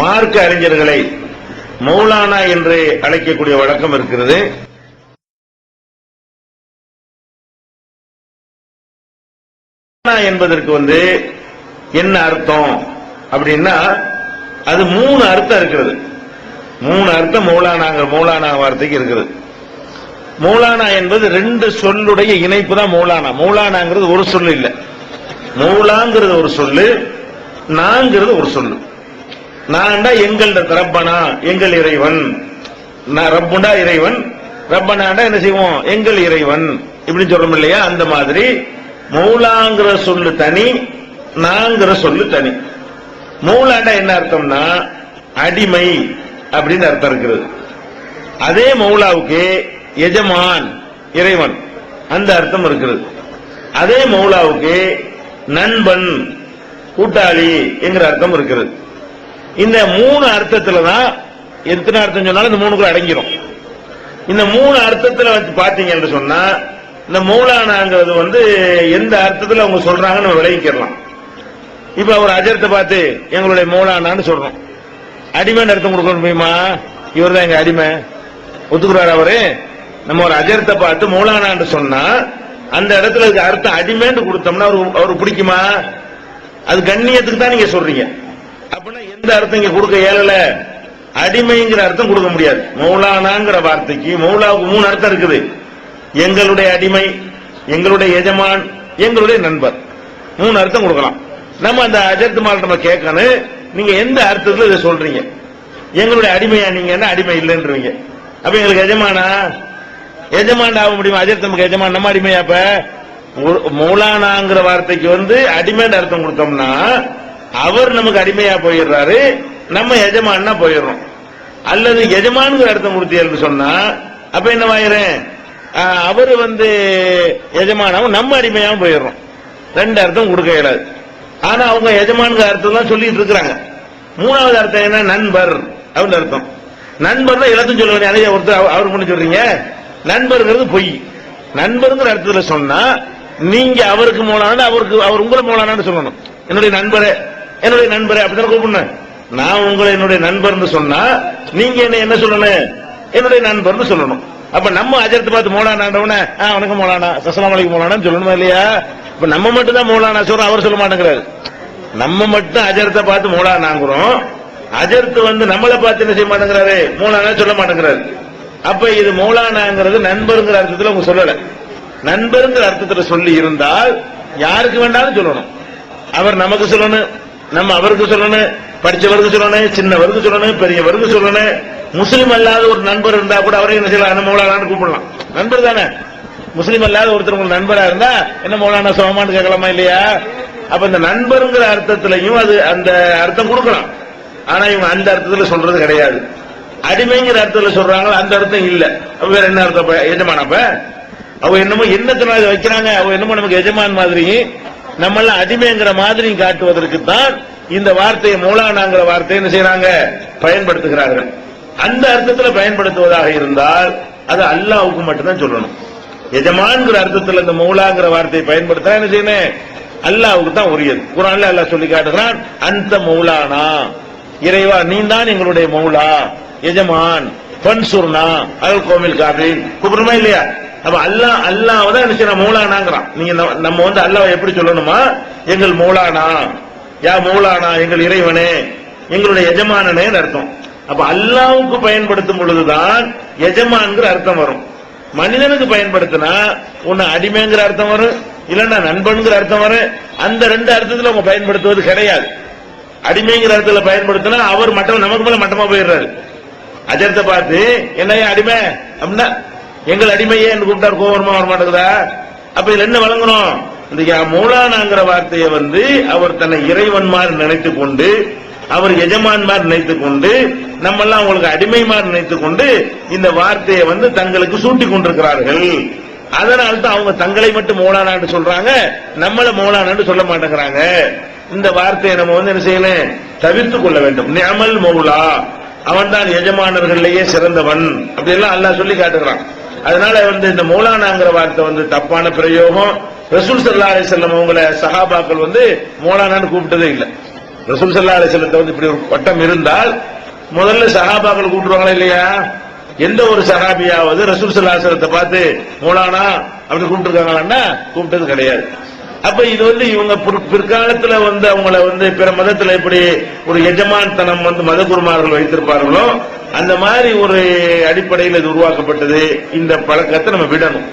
மார்க்க அறிஞர்களை மௌலானா என்று அழைக்கக்கூடிய வழக்கம் இருக்கிறது. என்பதற்கு வந்து என்ன அர்த்தம் அப்படின்னா அது மூணு அர்த்தம் இருக்கிறது. மூணு அர்த்தம் மௌலானாங்க மௌலானா வார்த்தைக்கு இருக்கிறது மௌலானா என்பது ரெண்டு சொல்லுடைய இணைப்பு தான் மௌலானா. மௌலானாங்கிறது ஒரு சொல்லு இல்ல. மௌலாங்கிறது ஒரு சொல்லு நாங்கிறது ஒரு சொல்லு. நான்டா எங்கள் ரப்பனா எங்கள் இறைவன். நான் ரப்புண்டா இறைவன் ரப்பனாண்டா என்ன செய்வோம்? எங்கள் இறைவன். இப்படி சொல்றோம் இல்லையா? அந்த மாதிரி மௌலாங்கிற சொல்லு தனி நாங்கிற சொல்லு தனி. மௌலாண்டா என்ன அர்த்தம்னா அடிமை அப்படின்னு அர்த்தம் இருக்கிறது அதே மௌலாவுக்கு எஜமான் இறைவன். அந்த அர்த்தம் இருக்கிறது அதே மௌலாவுக்கு நண்பன் கூட்டாளி என்கிற அர்த்தம் இருக்கிறது இந்த மூணு அர்த்தத்துல தான் எத்தனை அர்த்தம் சொன்னாலும் இந்த மூணுக்குள்ள அடங்கிரும். இந்த மூணு அர்த்தத்துல வச்சு பாத்தீங்க என்று சொன்னா இந்த மூலானாங்கிறது வந்து எந்த அர்த்தத்துல அவங்க சொல்றாங்க நம்ம விளங்கிக்கிறலாம் இப்ப ஒரு அஜரத்தை பார்த்து எங்களுடைய மூலானான்னு சொல்றோம். அடிமைன்னு அர்த்தம் கொடுக்க முடியுமா இவர் தான் எங்க அடிமை. ஒத்துக்கிறாரு அவரு. நம்ம ஒரு அஜரத்தை பார்த்து மூலானான்னு சொன்னா அந்த இடத்துல அதுக்கு அர்த்தம் அடிமைன்னு கொடுத்தோம்னா அவர் அவருக்கு பிடிக்குமா? அது கண்ணியத்துக்கு தான் நீங்க சொல்றீங்க. அப்படின்னா எந்த அர்த்தம் இங்க கொடுக்க இயலல? அடிமைங்கிற அர்த்தம் கொடுக்க முடியாது. மௌலானாங்கிற வார்த்தைக்கு மௌலாவுக்கு மூணு அர்த்தம் இருக்குது. எங்களுடைய அடிமை எங்களுடைய எஜமான் எங்களுடைய நண்பர். மூணு அர்த்தம் கொடுக்கலாம். நம்ம அந்த அஜர்த்து மால் நம்ம கேட்கணும். நீங்க எந்த அர்த்தத்துல இதை சொல்றீங்க? எங்களுடைய அடிமையா நீங்க என்ன அடிமை இல்லைன்றீங்க? அப்ப எங்களுக்கு எஜமானா? எஜமான் ஆக முடியுமா? அஜர்த் நமக்கு எஜமான் நம்ம அடிமையா அப்ப? மௌலானாங்கிற வார்த்தைக்கு வந்து அடிமைன்னு அர்த்தம் கொடுத்தோம்னா அவர் நமக்கு அடிமையா போயிடுறாரு நம்ம எஜமானா போயிடுறோம். அல்லது எஜமானுங்கிற அர்த்தம் கொடுத்தீர்கள் சொன்னா அப்ப என்னவாயிரும் ஆஹ், அவர் வந்து எஜமானாவும் நம்ம அடிமையாவும் போயிடுறோம். ரெண்டு அர்த்தம் கொடுக்க இயலாது. ஆனா அவங்க எஜமானுங்கிற அர்த்தம் தான் சொல்லிட்டு இருக்கிறாங்க. மூணாவது அர்த்தம் என்ன? நண்பர் அப்படின்னு அர்த்தம். நண்பர் தான் எல்லாத்தையும் சொல்ல வேண்டிய அதைய ஒருத்தர் அவர் அவருக்கு சொல்றீங்க? நண்பர்ங்கிறது பொய். நண்பருங்கிற அர்த்தத்தில் சொன்னா நீங்க அவருக்கு மூலான அவருக்கு அவர் உங்களை மூலானான்னு சொல்லணும். என்னுடைய நண்பரே. என்னுடைய நண்பரை அப்படித்தான கூப்பிடணும் நான் உங்களை என்னுடைய நண்பர்னு சொன்னா நீங்க என்ன என்ன சொல்லணும் என்னுடைய நண்பர்னு சொல்லணும். அப்ப நம்ம அஜரத்து பார்த்து மோலானாண்டவன அவனுக்கு மோலானா. சசலாம் அலைக்கும் மோலானான்னு சொல்லணுமா இல்லையா? இப்ப நம்ம மட்டும் தான் மோலானா சொல்ற அவர் சொல்ல மாட்டேங்கிறாரு. நம்ம மட்டும் அஜரத்தை பார்த்து மோலானாங்கிறோம். அஜர்த்து வந்து நம்மளை பார்த்து என்ன செய்ய மாட்டேங்கிறாரு? மோலானா சொல்ல மாட்டேங்கிறாரு. அப்ப இது மௌலானாங்கிறது நண்பருங்கிற அர்த்தத்துல அவங்க சொல்லல. நண்பருங்கிற அர்த்தத்துல சொல்லி இருந்தால் யாருக்கு வேண்டாலும் சொல்லணும். அவர் நமக்கு சொல்லணும். நம்ம அவருக்கு சொல்லணும் படிச்சவருக்கு சொல்லணும் சின்னவருக்கு சொல்லணும் பெரியவருக்கு சொல்லணும். முஸ்லீம் அல்லாத ஒரு நண்பர் இருந்தா கூட அவரை என்ன செய்யலாம்? என்ன மௌலானான்னு கூப்பிடலாம். நண்பர் தானே? முஸ்லீம் அல்லாத ஒருத்தர் உங்களுக்கு நண்பரா இருந்தா என்ன மௌலானா சோமான்னு கேட்கலாமா இல்லையா? அப்ப இந்த நண்பருங்கிற அர்த்தத்திலையும் அது அந்த அர்த்தம் கொடுக்கலாம். ஆனா இவங்க அந்த அர்த்தத்துல சொல்றது கிடையாது. அடிமைங்கிற அர்த்தத்துல சொல்றாங்களோ அந்த அர்த்தம் இல்ல. வேற என்ன அர்த்தம்? எஜமானப்ப அவ என்னமோ என்னத்தினால வைக்கிறாங்க. அவ என்னமோ நமக்கு எஜமான் மாதிரி நம்மள அடிமைங்கிற மாதிரி காட்டுவதற்கு தான் இந்த வார்த்தையை மூலானாங்கிற வார்த்தையை என்ன செய்யறாங்க? பயன்படுத்துகிறார்கள். அந்த அர்த்தத்துல பயன்படுத்துவதாக இருந்தால் அது அல்லாவுக்கு மட்டும்தான் சொல்லணும். எஜமான்கிற அர்த்தத்துல இந்த மௌலாங்கிற வார்த்தையை பயன்படுத்தா என்ன செய்யணும்? அல்லாவுக்கு தான் உரியது. குரான்ல அல்லாஹ் சொல்லி காட்டுகிறான் அந்த மௌலானா. இறைவா நீ தான் எங்களுடைய மௌலா எஜமான் பன்சுர்னா அல் கோமில் காபின் கூப்பிடுமா இல்லையா? அப்ப அல்லாஹ் அல்லாஹ் தான் என்ன செய்யணும் மௌலானாங்கிறான். நீங்க நம்ம- நம்ம வந்து அல்லாவை எப்படி சொல்லணுமா? எங்கள் மௌலானா. யா மௌலானா எங்கள் இறைவனே. எங்களுடைய எஜமானனே அர்த்தம். அப்ப அல்லாவுக்கு பயன்படுத்தும் பொழுதுதான் எஜமான்கிற அர்த்தம் வரும். மனிதனுக்கு பயன்படுத்தினா உன்னை அடிமைங்கிற அர்த்தம் வரும் இல்லன்னா நண்பன்கிற அர்த்தம் வரும். அந்த ரெண்டு அர்த்தத்துல அவங்க பயன்படுத்துவது கிடையாது. அடிமைங்கிற அர்த்தத்தில் பயன்படுத்தினா அவர் மட்டம் நமக்கு மேல மட்டமா போயிடுறாரு. அஜர்த்த பார்த்து என்னையா அடிமை? அப்படின்னா எங்கள் அடிமையே என்று கூப்பிட்டார் கோவரமா வர மாட்டேங்குதா? அப்ப இதுல என்ன வழங்கணும்? இந்த மூலானாங்கிற வார்த்தையை வந்து அவர் தன்னை இறைவன் மாதிரி நினைத்துக் கொண்டு அவர் எஜமான் மாதிரி நினைத்துக் கொண்டு நம்ம எல்லாம் உங்களுக்கு அடிமை மாதிரி நினைத்துக் கொண்டு இந்த வார்த்தையை வந்து தங்களுக்கு சூட்டி கொண்டிருக்கிறார்கள். அதனால தான் அவங்க தங்களை மட்டும் மௌலானான்னு சொல்றாங்க நம்மள மௌலானான்னு சொல்ல மாட்டேங்கிறாங்க. இந்த வார்த்தையை நம்ம வந்து என்ன செய்யணும்? தவிர்த்துக் கொள்ள வேண்டும். நியமல் மௌலா அவன் தான் எஜமானர்கள்லயே சிறந்தவன். அப்படியெல்லாம் அல்லாஹ் சொல்லி காட்டுகிறான். அதனால வந்து இந்த மௌலானாங்கிற வார்த்தை வந்து தப்பான பிரயோகம். ரசூல் சல்லா அலிசல்லம் அவங்கள சஹாபாக்கள் வந்து மௌலானான்னு கூப்பிட்டதே இல்லை. ரசூல் சல்லா அலிஸ்லத்தை வந்து இப்படி ஒரு பட்டம் இருந்தால் முதல்ல சஹாபாக்கள் கூப்பிடுவாங்களா இல்லையா? எந்த ஒரு சஹாபியாவது ரசூல் சல்லா அலிஸ்லத்தை பார்த்து மௌலானா அப்படி கூப்பிட்டுருக்காங்களான்னா? கூப்பிட்டது கிடையாது. அப்ப இது வந்து இவங்க பிற்- பிற்காலத்துல வந்து அவங்கள வந்து பிற மதத்துல எப்படி ஒரு எஜமான்தனம் வந்து மத குருமார்கள் வைத்திருப்பார்களோ அந்த மாதிரி ஒரு அடிப்படையில் இது உருவாக்கப்பட்டது. இந்த பழக்கத்தை நம்ம விடணும்.